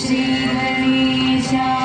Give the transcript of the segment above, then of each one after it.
श्रीगणेशा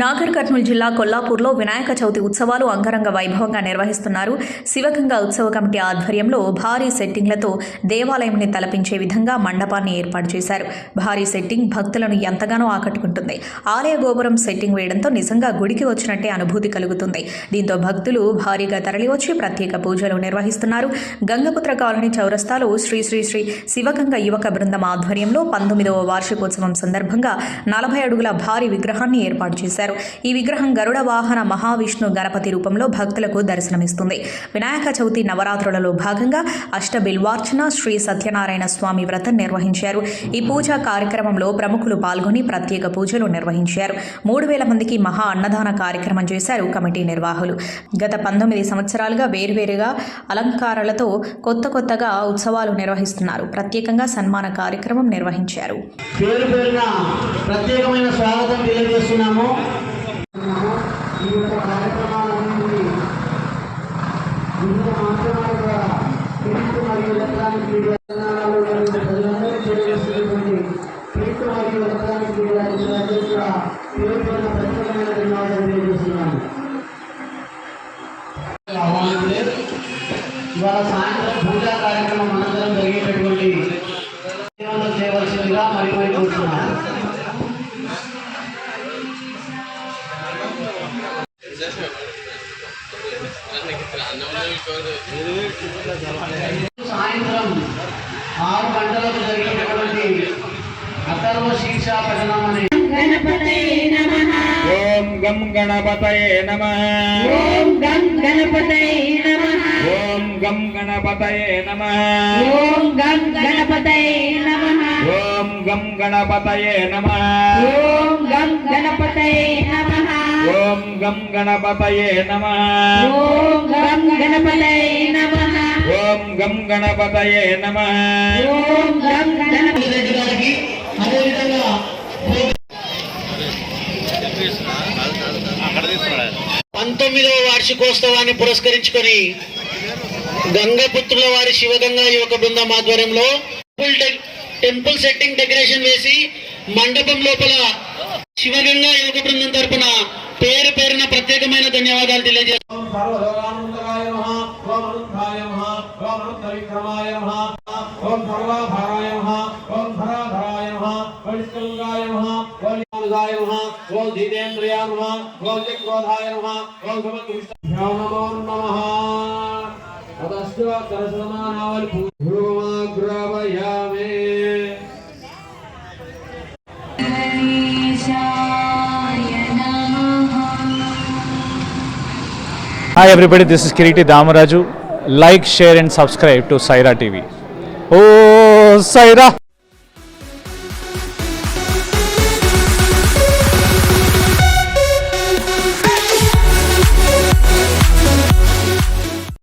నాగర్ కర్నూలు జిల్లా కొల్లాపూర్లో వినాయక చవితి ఉత్సవాలు అంగరంగ వైభవంగా నిర్వహిస్తున్నారు. శివగంగా ఉత్సవ కమిటీ ఆధ్వర్యంలో భారీ సెట్టింగ్లతో దేవాలయంని తలపించే విధంగా మండపాన్ని ఏర్పాటు చేశారు. భారీ సెట్టింగ్ భక్తులను ఎంతగానో ఆకట్టుకుంటుంది. ఆలయ గోపురం సెట్టింగ్ వేయడంతో నిజంగా గుడికి వచ్చినట్టే అనుభూతి కలుగుతుంది. దీంతో భక్తులు భారీగా తరలివచ్చి ప్రత్యేక పూజలు నిర్వహిస్తున్నారు. గంగపుత్ర కాలనీ చౌరస్తాలో శ్రీ శ్రీ శ్రీ శివగంగ యువక బృందం ఆధ్వర్యంలో పంతొమ్మిదవ వార్షికోత్సవం సందర్భంగా నలభై అడుగుల భారీ విగ్రహాన్ని ఏర్పాటు చేశారు. ఈ విగ్రహం గరుడ వాహన మహావిష్ణు గణపతి రూపంలో భక్తులకు దర్శనమిస్తుంది. వినాయక చవితి నవరాత్రులలో భాగంగా అష్ట బిల్వార్చన శ్రీ సత్యనారాయణ స్వామి వ్రతం నిర్వహించారు. ఈ పూజా కార్యక్రమంలో ప్రముఖులు పాల్గొని ప్రత్యేక పూజలు నిర్వహించారు. మూడు వేల మందికి మహా అన్నదాన కార్యక్రమం చేశారు కమిటీ నిర్వాహకులు. గత పంతొమ్మిది సంవత్సరాలుగా వేర్వేరుగా అలంకారాలతో కొత్త కొత్తగా ఉత్సవాలు నిర్వహిస్తున్నారు. ప్రత్యేకంగా సన్మాన కార్యక్రమం నిర్వహించారు. పేరు పేరున ప్రత్యేకమైన స్వాగతం తెలియజేస్తున్నాము. ఈ యొక్క కార్యక్రమాలన్నింటినీ వివిధ మాధ్యమాల ద్వారా తెలుగు మరియు ఎలక్ట్రానిక్ మీడియా సాయంత్రం ఆరు గంటలకు జరిగేటటువంటి అథర్వ శీర్ష పఠనం అనే గణపతయే నమః. ఓం గం గణపతయే నమ. ఓం గం గణపతయే నమః. ఓం గం గణపతయే నమ. ఓం గం గణపతయే నమః. ఓం గం గణపతయే నమ. ఓం గం గణపతయే నమ. ఓం గం గణపతయే నమః. ఓం గం గణపతయే నమ. ఓం గం గారికి అదేవిధంగా పంతొమ్మిదవ వార్షికోత్సవాన్ని పురస్కరించుకొని గంగపుత్రుల వారి శివగంగా యువక బృందం ఆధ్వర్యంలో టెంపుల్ సెట్టింగ్ డెకరేషన్ వేసి మండపం లోపల శివగంగా యువక బృందం తరపున పేరు పేరున ప్రత్యేకమైన ధన్యవాదాలు తెలియజేస్తాం Hi everybody, this is Kiriti Damaraju. Like, share and subscribe to Saira TV. Oh, Saira!